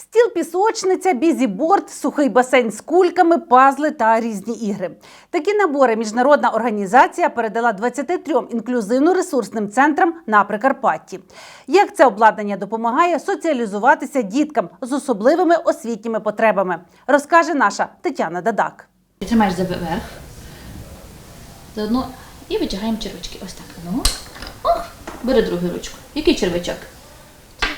Стіл пісочниця, бізіборд, сухий басейн з кульками, пазли та різні ігри. Такі набори міжнародна організація передала 23 інклюзивно-ресурсним центрам на Прикарпатті. Як це обладнання допомагає соціалізуватися діткам з особливими освітніми потребами, розкаже наша Тетяна Дадак. Тримаєш за верх. Заодно і витягаємо червячки. Ось так. Ну. Ох, бери другу ручку. Який червячок?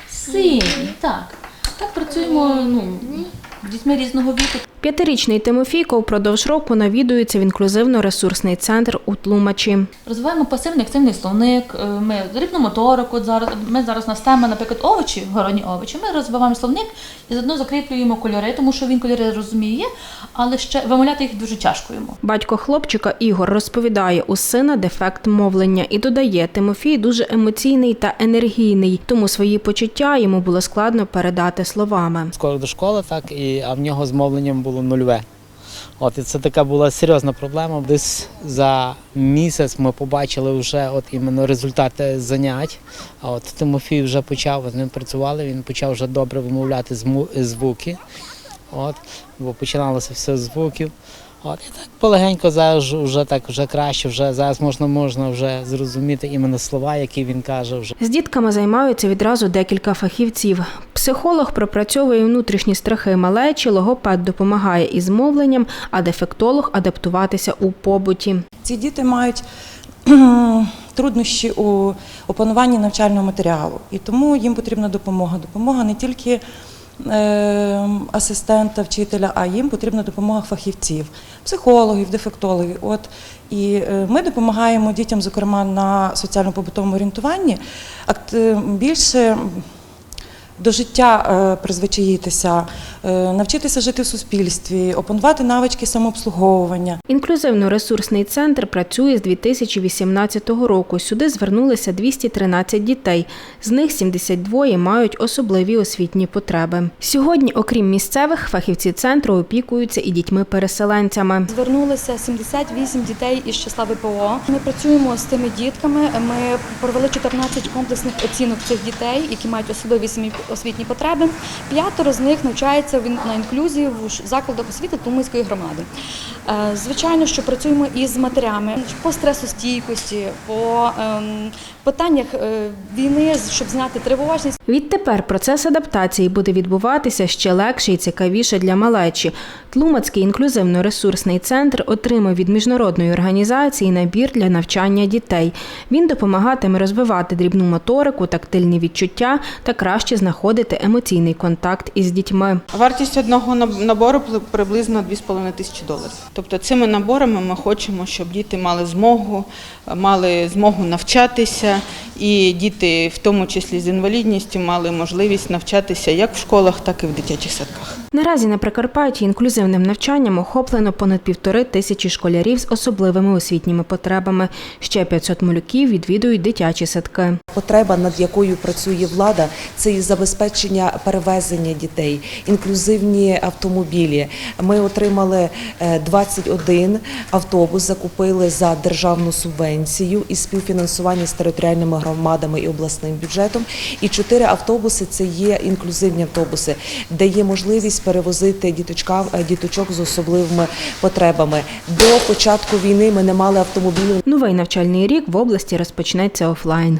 Синій, так. Так працюємо ну, з дітьми різного віку. П'ятирічний Тимофійко впродовж року навідується в інклюзивно-ресурсний центр у Тлумачі. Розвиваємо пасивний активний словник, е, ми дрібну моторику. От зараз ми зараз на стема, наприклад, овочі, гороні овочі. Ми розвиваємо словник і заодно закріплюємо кольори, тому що він кольори розуміє, але ще вимовляти їх дуже тяжко йому. Батько хлопчика Ігор розповідає, у сина дефект мовлення і додає, Тимофій дуже емоційний та енергійний, тому свої почуття йому було складно передати словами. скоро до школи, так, і, а в нього з мовленням було нульове. От, і це така була серйозна проблема. Десь за місяць ми побачили вже от іменно результати занять. А от Тимофій вже почав, з ним працювали, він почав вже добре вимовляти звуки. От, бо починалося все з звуків. От, і так полегенько зараз вже так вже краще, вже зараз можна, можна вже зрозуміти іменно слова, які він каже вже. З дітками займаються відразу декілька фахівців. Психолог пропрацьовує внутрішні страхи малечі, логопед допомагає із мовленням, а дефектолог адаптуватися у побуті. Ці діти мають труднощі у опануванні навчального матеріалу, і тому їм потрібна допомога. Допомога не тільки е, асистента, вчителя, а їм потрібна допомога фахівців, психологів, дефектологів. От і е, ми допомагаємо дітям, зокрема на соціально-побутовому орієнтуванні, е, більше до життя е, призвичаїтися, е, навчитися жити в суспільстві, опанувати навички самообслуговування. Інклюзивно-ресурсний центр працює з 2018 року. Сюди звернулися 213 дітей. З них 72 мають особливі освітні потреби. Сьогодні, окрім місцевих, фахівці центру опікуються і дітьми-переселенцями. Звернулися 78 дітей із числа ВПО. Ми працюємо з тими дітками. Ми провели 14 комплексних оцінок цих дітей, які мають особливі самі освітні потреби. П'ятеро з них навчаються на інклюзії в закладах освіти Тлумацької громади. Е, Звичайно, що працюємо із матерями по стресостійкості, по ем, питаннях е, війни, щоб зняти тривожність. Відтепер процес адаптації буде відбуватися ще легше і цікавіше для малечі. Тлумацький інклюзивно-ресурсний центр отримав від міжнародної організації набір для навчання дітей. Він допомагатиме розвивати дрібну моторику, тактильні відчуття та краще знаходити емоційний контакт із дітьми. Вартість одного наб- набору приблизно 2,5 тисячі доларів. Тобто цими наборами ми хочемо, щоб діти мали змогу, мали змогу навчатися, і діти, в тому числі з інвалідністю, мали можливість навчатися як в школах, так і в дитячих садках. Наразі на Прикарпатті інклюзивним навчанням охоплено понад півтори тисячі школярів з особливими освітніми потребами. Ще 500 малюків відвідують дитячі садки. Потреба, над якою працює влада, це і забезпечення перевезення дітей, інклюзивні автомобілі. Ми отримали е, 21 автобус, закупили за державну субвенцію і співфінансування з територіальними громадами і обласним бюджетом. І чотири автобуси це є інклюзивні автобуси, де є можливість перевозити діточка, е, діточок з особливими потребами. До початку війни ми не мали автомобілів Новий навчальний рік в області розпочнеться офлайн.